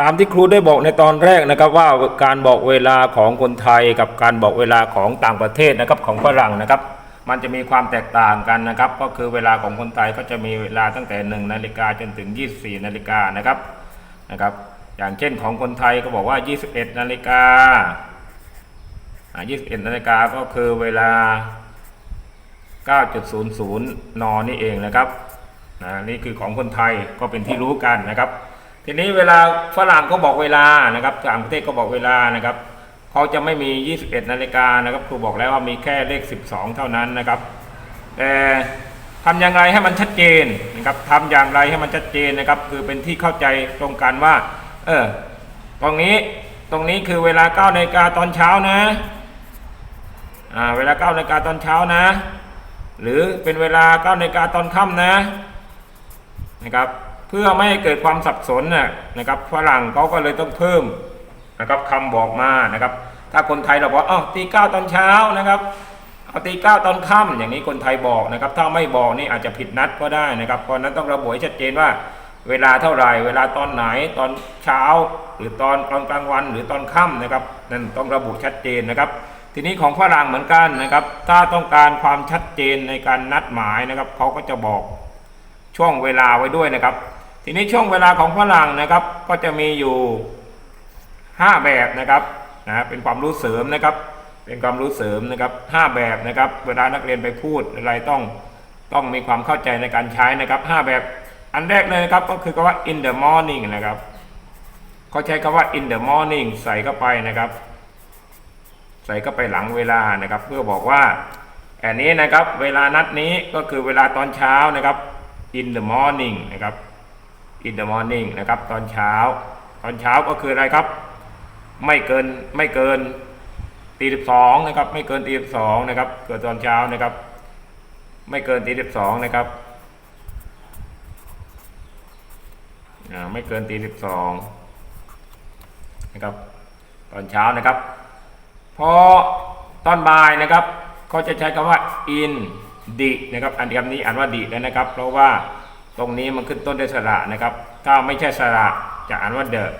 ตามที่ครูได้บอกในตอนแรกนะครับว่าการบอกเวลาของคนไทยกับการบอกเวลาของต่างประเทศนะครับของฝรั่งนะครับ มันจะมีความแตกต่างกันนะครับ ก็คือเวลาของคนไทยก็จะมีเวลาตั้งแต่ 1 นาฬิกาจนถึง 24 นาฬิกานะครับนะครับ อย่างเช่นของคนไทยก็บอกว่า 21 นาฬิกาอ่า21 นาฬิกาก็คือเวลา 9.00 น นี่เองนะครับนะนี่คือของคนไทยก็เป็นที่รู้กันนะครับ ทีนี้เวลาฝรั่งก็บอกเวลานะครับต่างประเทศก็บอกเวลานะครับเขาจะไม่มี 21 นาฬิกานะครับครูบอกแล้วว่ามีแค่เลข 12 เท่านั้นนะครับแต่ทำอย่างไรให้มันชัดเจนนะครับทำอย่างไรให้มันชัดเจนนะครับ คือเป็นที่เข้าใจตรงกันว่าเออตรงนี้ตรงนี้คือเวลา9นาฬิกาตอนเช้านะอ่าเวลา9นาฬิกาตอนเช้านะ หรือเป็นเวลา9นาฬิกาตอนค่ำนะนะครับ พื่อไม่ให้เกิดความสับสนนะนะครับฝรั่งเขาก็เลยต้องเพิ่มนะครับคำบอกมานะครับ ถ้าคนไทยเราบอกอ้าวตีเก้าตอนเช้านะครับเอาตีเก้าตอนค่ำอย่างนี้คนไทยบอกนะครับ ถ้าไม่บอกนี่อาจจะผิดนัดก็ได้นะครับเพราะนั้นต้องระบุให้ชัดเจนว่า เวลาเท่าไหร่ เวลาตอนไหนตอนเช้า หรือตอนตอนกลางวัน หรือตอนค่ำนะครับนั่นต้องระบุชัดเจนนะครับ ทีนี้ของฝรั่งเหมือนกันนะครับ ถ้าต้องการความชัดเจนในการนัดหมายนะครับเขาก็จะบอกช่วงเวลาไว้ด้วยนะครับ ทีนี้ช่วงเวลาของฝรั่งนะครับ ก็จะมีอยู่ 5 แบบนะครับนะเป็นความรู้เสริมนะครับ เป็นความรู้เสริมนะครับ5แบบนะครับ เวลานักเรียนไปพูดอะไรต้องต้องมีความเข้าใจในการใช้นะครับ 5 แบบอันแรกเลยนะครับก็คือคำว่า in the morning นะครับเขาใช้คำว่า in the morning ใส่เข้าไปนะครับ ใส่เข้าไปหลังเวลานะครับ เพื่อบอกว่าอันนี้นะครับเวลานัดนี้ก็คือเวลาตอนเช้านะครับ in the morning นะครับ in the morning นะครับตอนเช้า ตอนเช้าก็คืออะไรครับ ไม่เกินไม่เกินตีสิบสองนะครับ ไม่เกินตีสิบสองนะครับ เกิดตอนเช้านะครับ ไม่เกินตีสิบสองนะครับไม่เกินตีสิบสองนะครับตอนเช้านะครับ พอตอนบ่ายนะครับเขาจะใช้คำว่า in ดินะครับอันคำนี้อ่านว่าดิแล้วนะครับ เพราะว่า ตรงนี้มันขึ้นต้นด้วยสระนะครับ ถ้าไม่ใช่สระจะอ่านว่าเดอะ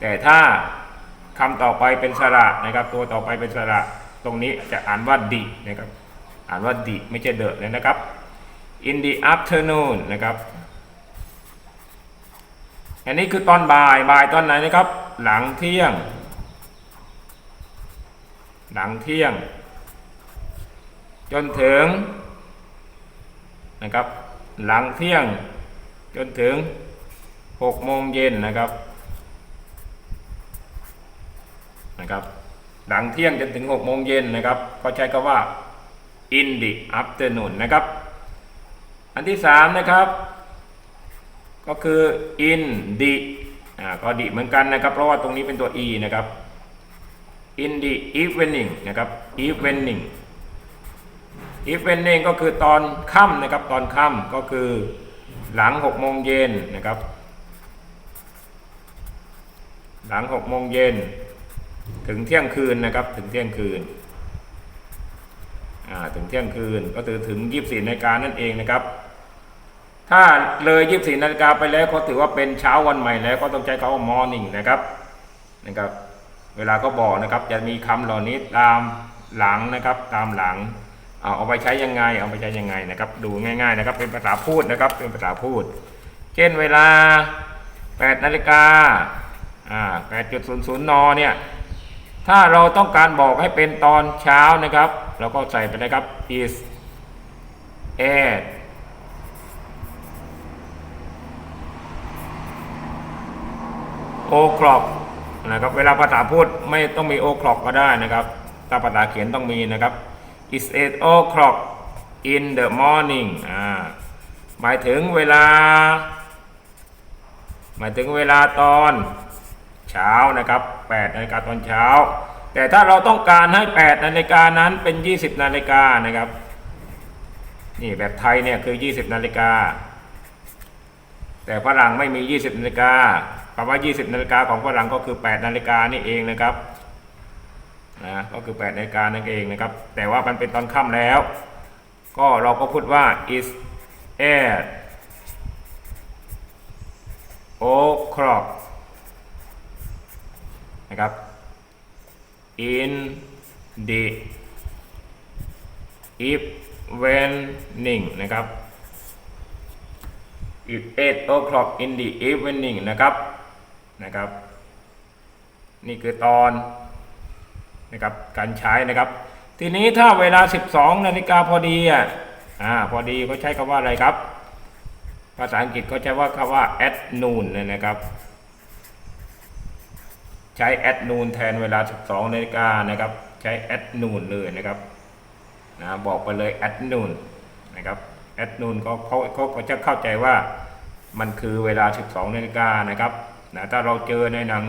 แต่ถ้าคำต่อไปเป็นสระนะครับ ตัวต่อไปเป็นสระ ตรงนี้จะอ่านว่าดินะครับ อ่านว่าดิไม่ใช่เดอะเลยนะครับ in the afternoon นะครับ อันนี้คือตอนบ่ายบ่ายตอนไหนนะครับ หลังเที่ยง หลังเที่ยง จนถึงนะครับ หลังเที่ยงจนถึง6โมงเย็นนะครับนะครับ หลังเที่ยงจนถึง6โมงเย็นนะครับก็ใช้คำว่า in the afternoon นะครับ อันที่สามนะครับ ก็คือ in the อ่าก็ดีเหมือนกันนะครับ เพราะว่าตรงนี้เป็นตัว e นะครับ in the evening นะครับ evening evening ก็คือตอนค่ำนะครับตอนค่ำก็คือหลัง6โมงเย็นนะครับ หลัง6โมงเย็นถึงเที่ยงคืนนะครับถึงเที่ยงคืนถึงเที่ยงคืนก็ถือถึง 24นาฬิกานั่นเองนะครับ ถ้าเลย 24นาฬิกาไปแล้วเขาถือว่าเป็นเช้าวันใหม่แล้วก็ต้องใช้คำว่า morning นะครับนะครับ เวลาก็บอกนะครับจะมีคำเหล่านี้ตามหลังนะครับตามหลัง เอาเอาไปใช้ยังไง เอาไปใช้ยังไงนะครับ ดูง่าย ๆ นะครับ เป็นภาษาพูดนะครับ เป็นภาษาพูด เช่นเวลา8นาฬิกาอ่า8.00นเนี่ย ถ้าเราต้องการบอกให้เป็นตอนเช้านะครับ เราก็ใส่ไปนะครับ is at o'clock นะครับ เวลาภาษาพูดไม่ต้องมี o'clock ก็ได้นะครับ ถ้าภาษาเขียนต้องมีนะครับ is eight o'clock in the morning อ่าหมายถึงเวลา หมายถึงเวลาตอนเช้านะครับ8นาฬิกาตอนเช้า แต่ถ้าเราต้องการให้ 8นาฬิกานั้นเป็น 20นาฬิกานะครับ นี่แบบไทยเนี่ยคือ 20นาฬิกา แต่ฝรั่งไม่มี 20นาฬิกาคำว่า 20นาฬิกาของฝรั่งก็คือ 8นาฬิกานี่เองนะครับ นะก็คือ8นาฬิกานั่นเองนะครับ แต่ว่ามันเป็นตอนค่ำแล้ว ก็เราก็พูดว่า is at o'clock นะครับ in the evening นะครับ if 8 o'clock in the evening นะครับ นะครับ นี่คือตอน นะครับการใช้นะครับ ทีนี้ถ้าเวลา 12 นาฬิกาพอดีอะอ่าพอดีเขาใช้คำว่าอะไรครับ ภาษาอังกฤษเขาใช้ว่าคำว่า at noon เนี่ยนะครับ ใช้ at noon แทนเวลา 12 นาฬิกานะครับ ใช้ at noon เลยนะครับนะบอกไปเลย at noon นะครับ at noon เขาเขาเขาเขาจะเข้าใจว่ามันคือเวลา 12นาฬิกานะครับนะถ้าเราเจอในหนัง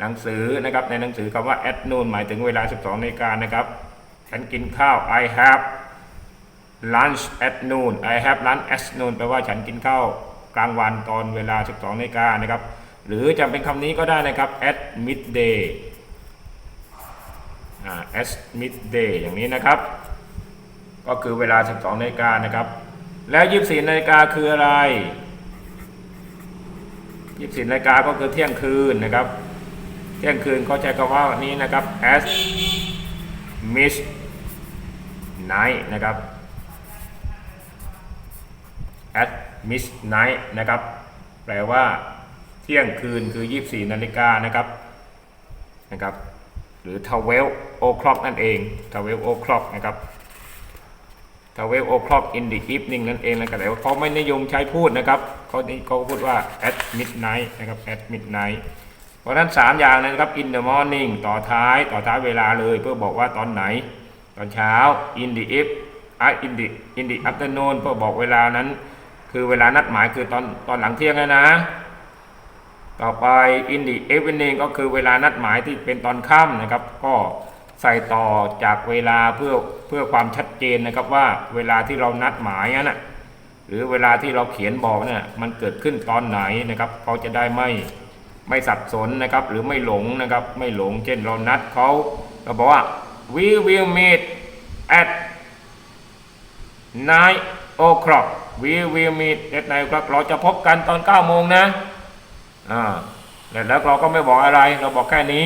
หนังสือนะครับในหนังสือคำว่า at noon หมายถึงเวลา 12นาฬิกานะครับฉันกินข้าว I have lunch at noon I have lunch at noon แปลว่าฉันกินข้าวกลางวันตอนเวลา 12นาฬิกานะครับหรือจะเป็นคำนี้ก็ได้นะครับ at midday at midday อย่างนี้นะครับ ก็คือเวลา 12นาฬิกานะครับ แล้ว 24นาฬิกาคืออะไร 24นาฬิกาก็คือเที่ยงคืนนะครับ เที่ยงคืนเขาใช้คำว่านี้นะครับ as midnight นะครับ at midnight นะครับ แปลว่า เที่ยงคืนคือ 24 นาฬิกานะครับนะครับ หรือ12 o'clock นั่นเอง12 o'clock นะครับ12 o'clock in the evening นั่นเองนะครับแต่ว่าเขาไม่นิยมใช้พูดนะครับเขาเขาพูดว่า at midnight นะครับ at midnight เพราะฉะนั้น 3 อย่างนะครับ in the morning ต่อท้ายต่อท้ายเวลาเลยเพื่อบอกว่าตอนไหน ตอนเช้า in the eve ah, in the in the afternoon เพื่อบอกเวลานั้น คือเวลานัดหมายคือตอนตอนหลังเที่ยงแล้วนะ ต่อไป in the evening ก็คือเวลานัดหมายที่เป็นตอนค่ำนะครับ ก็ใส่ต่อจากเวลาเพื่อเพื่อความชัดเจนนะครับว่าเวลาที่เรานัดหมายนั่นนะหรือเวลาที่เราเขียนบอกเนี่ยมันเกิดขึ้นตอนไหนนะครับเขาจะได้ไม่ ไม่สับสนนะครับหรือไม่หลงนะครับไม่หลงเช่นเรานัดเขาเราบอกว่า we will meet at nine o'clock we will meet at nine o'clock เราจะพบกันตอน9โมงนะอ่าแล้วแล้วเราก็ไม่บอกอะไรเราบอกแค่นี้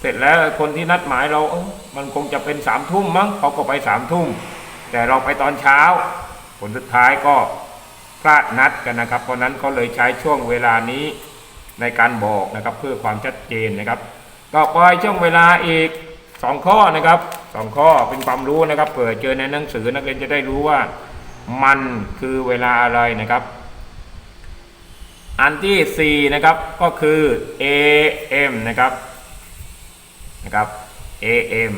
เสร็จแล้วคนที่นัดหมายเราเอ้ามันคงจะเป็นสามทุ่มมั้งเขาก็ไปสามทุ่มแต่เราไปตอนเช้า ผลสุดท้ายก็พลาดนัดกันนะครับ เพราะนั้นเขาเลยใช้ช่วงเวลานี้ ในการบอกนะครับเพื่อความชัดเจนนะครับ ต่อไปช่วงเวลาอีกสองข้อนะครับสองข้อเป็นความรู้นะครับเผื่อเจอในหนังสือนักเรียนจะได้รู้ว่ามันคือเวลาอะไรนะครับ อันที่ 4 นะครับก็คือ AM นะครับนะครับ AM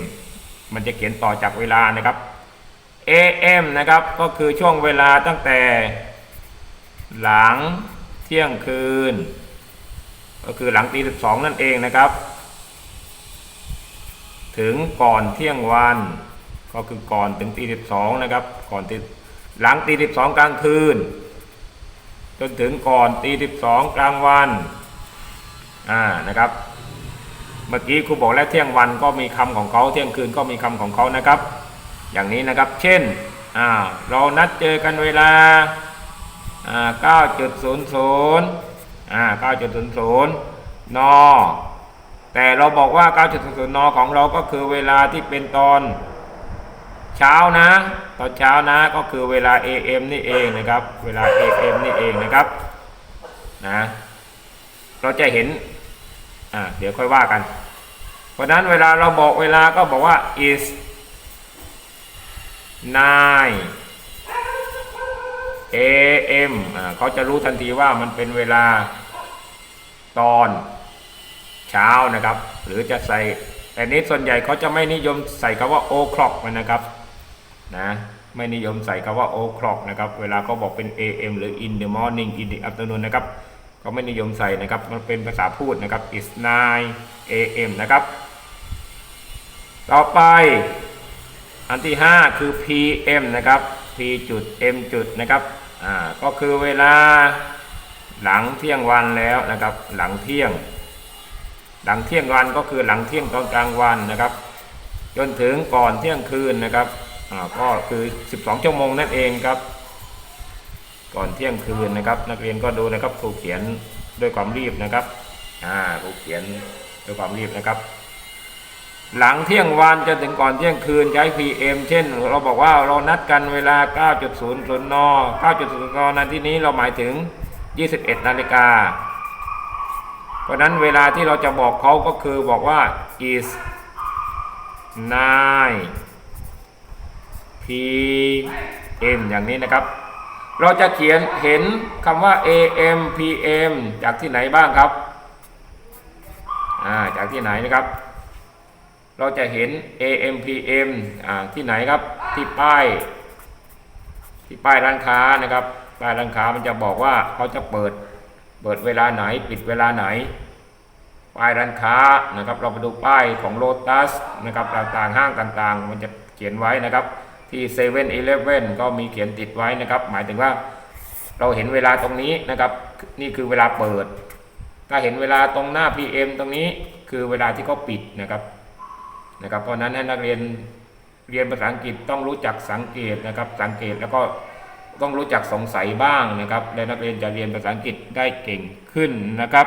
มันจะเขียนต่อจากเวลานะครับ AM นะครับก็คือช่วงเวลาตั้งแต่ หลังเที่ยงคืน ก็คือหลังตีสิบสองนั่นเองนะครับ ถึงก่อนเที่ยงวัน ก็คือก่อนถึงตีสิบสองนะครับ ก่อนตีหลังตีสิบสองกลางคืน จนถึงก่อนตีสิบสองกลางวันอ่านะครับเมื่อกี้ครูบอกแล้วเที่ยงวันก็มีคำของเขาเที่ยงคืนก็มีคำของเขานะครับ อย่างนี้นะครับ เช่นเรานัดเจอกันเวลาเก้าจุดศูนย์ศูนย์ อ่าเก้าจุดศูนย์ศูนย์นอแต่เราบอกว่าเก้าจุดศูนย์ศูนย์นอของเราก็คือเวลาที่เป็นตอนเช้านะตอนเช้านะก็คือเวลา AM นี่เองนะครับ เวลา AM นี่เองนะครับนะเราจะเห็นอ่าเดี๋ยวค่อยว่ากัน เพราะนั้นเวลาเราบอกเวลาก็บอกว่า is nine AM อ่าเขาจะรู้ทันทีว่ามันเป็นเวลาตอนเช้านะครับ หรือจะใส่ แต่นี้ส่วนใหญ่เขาจะไม่นิยมใส่คำว่า o clock มันนะครับนะไม่นิยมใส่คำว่า o clock นะครับ เวลาเขาบอกเป็น am หรือ in the morning in the afternoon นะครับเขาไม่นิยมใส่นะครับ มันเป็นภาษาพูดนะครับ is 9 am นะครับ ต่อไปอันที่ 5 คือ pm นะครับ p จุด m จุดนะครับอ่าก็คือเวลาหลังเที่ยงวันแล้วนะครับ หลังเที่ยง หลังเที่ยงวันก็คือหลังเที่ยงตอนกลางวันนะครับ จนถึงก่อนเที่ยงคืนนะครับอ่าก็คือ 12 ชั่วโมงนั่นเองครับ ก่อนเที่ยงคืนนะครับ นักเรียนก็ดูนะครับครูเขียนด้วยความรีบนะครับอ่าครูเขียนด้วยความรีบนะครับ หลังเที่ยงวันจนถึงก่อนเที่ยงคืนใช้ PM เช่น เราบอกว่าเรานัดกันเวลา 9.00 น 9.00 นในที่นี้เราหมายถึง 21 นาฬิกา เพราะนั้นเวลาที่เราจะบอกเขาก็คือบอกว่า is 9 PM อย่างนี้นะครับ เราจะเขียนเห็นคำว่า AM PM จากที่ไหนบ้างครับ อ่า จากที่ไหนนะครับ เราจะเห็น AM PM อ่าที่ไหนครับที่ป้าย ที่ป้ายร้านค้านะครับป้ายร้านค้ามันจะบอกว่าเขาจะเปิดเปิดเวลาไหนปิดเวลาไหน ป้ายร้านค้านะครับ เราไปดูป้ายของโ o ตัสนะครับต่างๆห้างต่างๆ มันจะเขียนไว้นะครับ ที่เซเว่นอีเลฟเว่นก็มีเขียนติดไว้นะครับ หมายถึงว่าเราเห็นเวลาตรงนี้นะครับ นี่คือเวลาเปิด ถ้าเห็นเวลาตรงหน้า PM ตรงนี้คือเวลาที่เขาปิดนะครับ นะครับ เพราะนั้นให้นักเรียนเรียนภาษาอังกฤษต้องรู้จักสังเกตนะครับ สังเกตแล้วก็ต้องรู้จักสงสัยบ้างนะครับ และนักเรียนจะเรียนภาษาอังกฤษได้เก่งขึ้นนะครับ